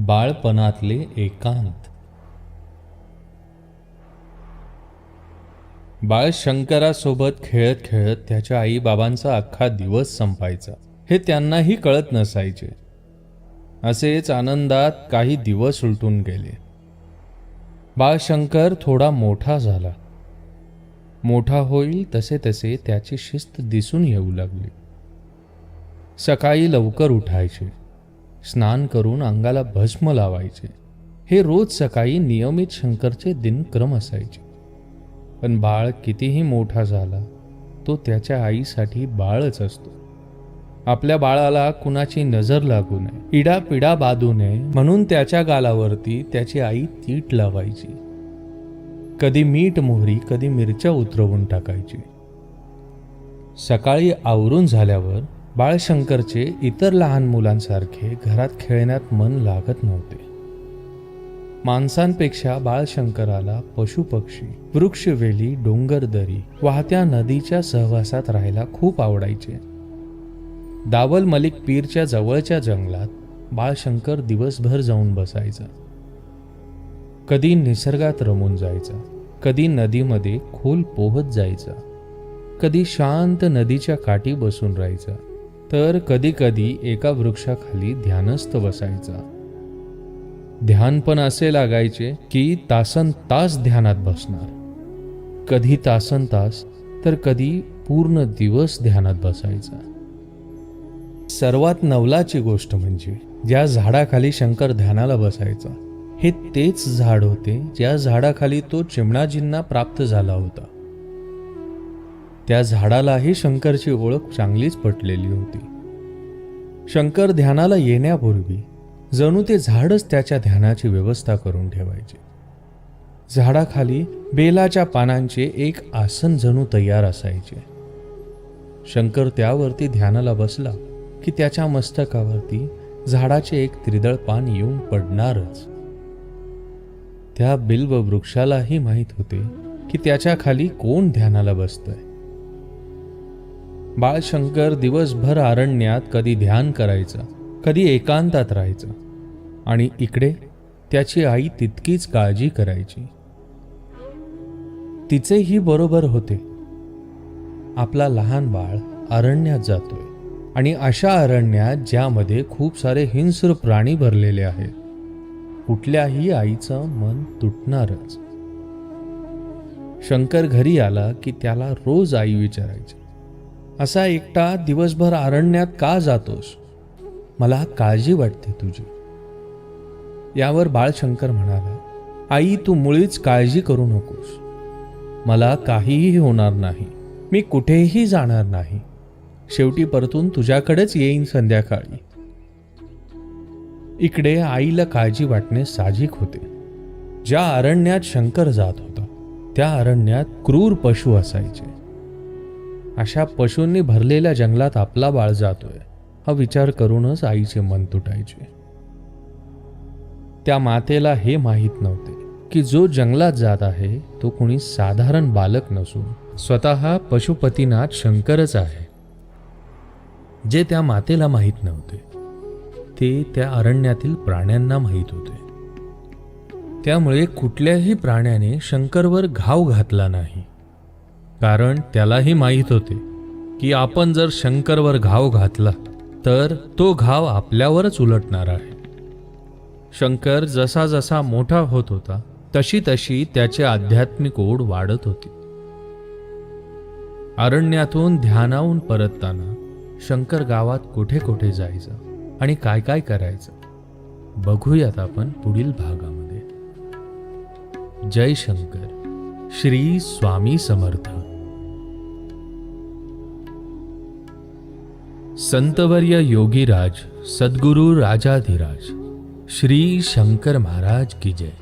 बाळपणातले एकांत. बाळ शंकरासोबत खेळत खेळत त्याच्या आईबाबांचा अख्खा दिवस संपायचा. हे त्यांनाही कळत नसायचे. असेच आनंदात काही दिवस उलटून गेले. बाळशंकर थोडा मोठा झाला. मोठा होईल तसे तसे त्याची शिस्त दिसून येऊ लागली. सकाळी लवकर उठायचे. स्नान करून अंगाला भस्म लावायचे. हे रोज सकाळी नियमित शंकरचे दिनक्रम असायचे. पण बाळ कितीही मोठा झाला तो त्याच्या आईसाठी बाळच असतो. आपल्या बाळाला कुणाची नजर लागू नये इडापिडा बाधू नये म्हणून त्याच्या गालावरती त्याची आई तीट लावायची. कधी मीठ मोहरी कधी मिरच्या उतरवून टाकायची. सकाळी आवरून झाल्यावर बाळशंकरचे इतर लहान मुलांसारखे घरात खेळण्यात मन लागत नव्हते. माणसांपेक्षा बाळशंकराला पशुपक्षी वृक्षवेली डोंगरदरी वाहत्या नदीच्या सहवासात राहायला खूप आवडायचे. दावल मलिक पीरच्या जवळच्या जंगलात बाळशंकर दिवसभर जाऊन बसायचा. कधी निसर्गात रमून जायचा कधी नदीमध्ये खोल पोहत जायचा कधी शांत नदीच्या काठी बसून राहायचा. तर कधी कधी एका वृक्षाखाली ध्यानस्थ बसायचा. ध्यान पण असे लागायचे की तासन तास ध्यानात बसणार. कधी तासन तास तर कधी पूर्ण दिवस ध्यानात बसायचा. सर्वात नवलाची गोष्ट म्हणजे ज्या झाडाखाली शंकर ध्यानाला बसायचा हे तेच झाड होते ज्या झाडाखाली तो चिमणाजींना प्राप्त झाला होता. त्या झाडालाही शंकरची ओळख चांगलीच पटलेली होती. शंकर ध्यानाला येण्यापूर्वी जणू ते झाडच त्याच्या ध्यानाची व्यवस्था करून ठेवायचे. झाडाखाली बेलाच्या पानांचे एक आसन जणू तयार असायचे. शंकर त्यावरती ध्यानाला बसला की त्याच्या मस्तकावरती झाडाचे एक त्रिदळ पान येऊन पडणारच. त्या बिल्व वृक्षालाही माहीत होते की त्याच्याखाली कोण ध्यानाला बसतंय. बाळशंकर दिवसभर अरण्यात कधी ध्यान करायचं कधी एकांतात राहायचं. आणि इकडे त्याची आई तितकीच काळजी करायची. तिचेही बरोबर होते. आपला लहान बाळ अरण्यात जातोय. आणि अशा अरण्यात ज्यामध्ये खूप सारे हिंस्र प्राणी भरलेले आहेत. कुठल्याही आईचं मन तुटणारच. शंकर घरी आला की त्याला रोज आई विचारायची. असा एकटा दिवसभर अरण्यात का जातोस? मला काळजी वाटते तुझी. यावर बाळशंकर म्हणाला आई तू मुळीच काळजी करू नकोस. मला काहीही होणार नाही. मी कुठेही जाणार नाही. शेवटी परतून तुझ्याकडेच येईन संध्याकाळी. इकडे आईला काळजी वाटणे साहजिक होते. ज्या अरण्यात शंकर जात होता त्या अरण्यात क्रूर पशु असायचे. अशा पशूंनी भरलेल्या जंगलात आपला बाळ जातोय. हा विचार करूनच आईचे मन तुटायचे. त्या मातेला हे माहीत नव्हते की जो जंगलात जात आहे तो कुणी साधारण बालक नसून स्वतः पशुपतीनाथ शंकरच आहे. जे त्या मातेला माहीत नव्हते ते त्या अरण्यातील प्राण्यांना माहीत होते. त्यामुळे कुठल्याही प्राण्याने शंकरवर घाव घातला नाही. कारण त्यालाही माहीत होते की आपण जर शंकरवर घाव घातला तर तो घाव आपल्यावरच उलटणार आहे. शंकर जसा जसा मोठा होत होता तशी तशी त्याचे आध्यात्मिक ओढ वाढत होती. अरण्यातून ध्यानाहून परतताना शंकर गावात कुठे कुठे जायचं आणि काय काय करायचं बघूयात आपण पुढील भागामध्ये. जय शंकर. श्री स्वामी समर्थ। संतवर्य योगीराज सदगुरु राजाधिराज श्री शंकर महाराज की जय।